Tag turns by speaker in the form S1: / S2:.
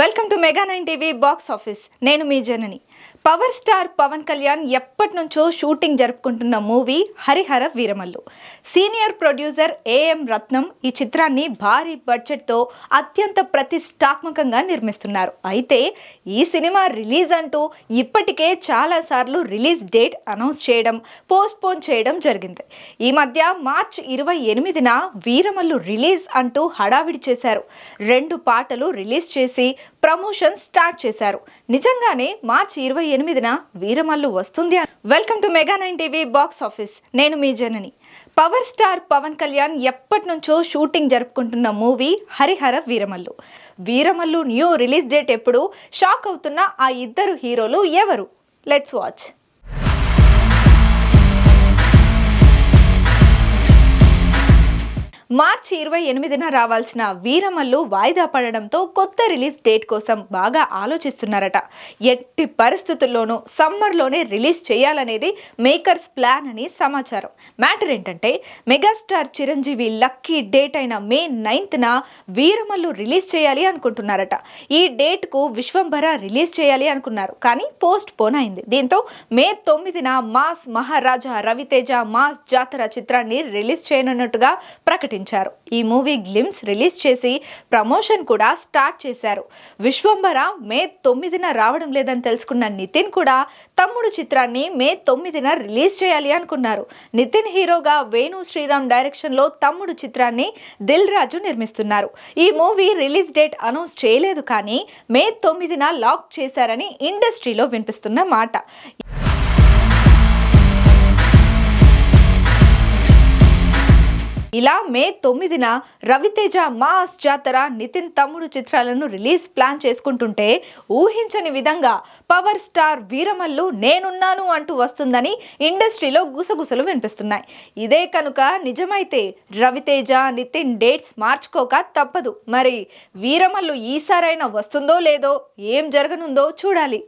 S1: Welcome to mega nine TV box office. నేను మీ జనని. Power star Pawan Kalyan ఎప్పటి నుంచో షూటింగ్ జరుపుకుంటున్న movie Harihara Veeramallu. Senior producer A M Ratnam ఈ చిత్రాన్ని భారీ బడ్జెట్తో అత్యంత ప్రతిష్టాత్మకంగా నిర్మిస్తున్నారు. అయితే ఈ సినిమా రిలీజ్ అంటూ ఇప్పటికే చాలాసార్లు రిలీజ్ డేట్ అనౌన్స్ చేయడం పోస్ట్పోన్ చేయడం జరిగింది. ఈ మధ్య మార్చ్ ఇరవై ఎనిమిదిన వీరమల్లు రిలీజ్ అంటూ హడావిడి చేశారు. రెండు పాటలు రిలీజ్ చేసి ప్రమోషన్ స్టార్ట్ చేశారు. నిజంగానే మార్చి ఇరవై ఎనిమిదిన వీరమల్లు వస్తుంది welcome to mega nine TV box office. నేను మీ జనని. పవర్ స్టార్ పవన్ కళ్యాణ్ ఎప్పటి నుంచో షూటింగ్ జరుపుకుంటున్న movie Harihara Veeramallu. Veeramallu new release date ఎప్పుడు షాక్ అవుతున్న ఆ ఇద్దరు హీరోలు ఎవరు? Let's watch. మార్చి ఇరవై ఎనిమిదిన రావాల్సిన వీరమల్లు వాయిదా పడడంతో కొత్త రిలీజ్ డేట్ కోసం బాగా ఆలోచిస్తున్నారట. ఎట్టి పరిస్థితుల్లోనూ సమ్మర్లోనే రిలీజ్ చేయాలనేది మేకర్స్ ప్లాన్ అని సమాచారం. మ్యాటర్ ఏంటంటే మెగాస్టార్ చిరంజీవి లక్కీ డేట్ అయిన మే నైన్త్న వీరమల్లు రిలీజ్ చేయాలి అనుకుంటున్నారట. ఈ డేట్కు విశ్వంభర రిలీజ్ చేయాలి అనుకున్నారు. కానీ పోస్ట్ పోన్ అయింది. దీంతో మే తొమ్మిదిన మాస్ మహారాజా రవితేజ మాస్ జాతర చిత్రాన్ని రిలీజ్ చేయనున్నట్టుగా ప్రకటించారు. ఈ మూవీ గ్లిమ్స్ రిలీజ్ చేసి ప్రమోషన్ కూడా స్టార్ట్ చేశారు. విశ్వంబర మే తొమ్మిదిన రావడం లేదని తెలుసుకున్న నితిన్ కూడా తమ్ముడు చిత్రాన్ని మే తొమ్మిదిన రిలీజ్ చేయాలి అనుకున్నారు. నితిన్ హీరోగా వేణు శ్రీరామ్ డైరెక్షన్లో తమ్ముడు చిత్రాన్ని దిల్ రాజు నిర్మిస్తున్నారు. ఈ మూవీ రిలీజ్ డేట్ అనౌన్స్ చేయలేదు కానీ మే తొమ్మిదిన లాక్ చేశారని ఇండస్ట్రీలో వినిపిస్తున్న మాట. ఇలా మే తొమ్మిదిన రవితేజ మాస్ జాతర నితిన్ తమ్ముడు చిత్రాలను రిలీజ్ ప్లాన్ చేసుకుంటుంటే ఊహించని విధంగా పవర్ స్టార్ వీరమల్లు నేనున్నాను అంటూ వస్తుందని ఇండస్ట్రీలో గుసగుసలు వినిపిస్తున్నాయి. ఇదే కనుక నిజమైతే రవితేజ నితిన్ డేట్స్ మార్చుకోక తప్పదు. మరి వీరమల్లు ఈసారైనా వస్తుందో లేదో ఏం జరగనుందో చూడాలి.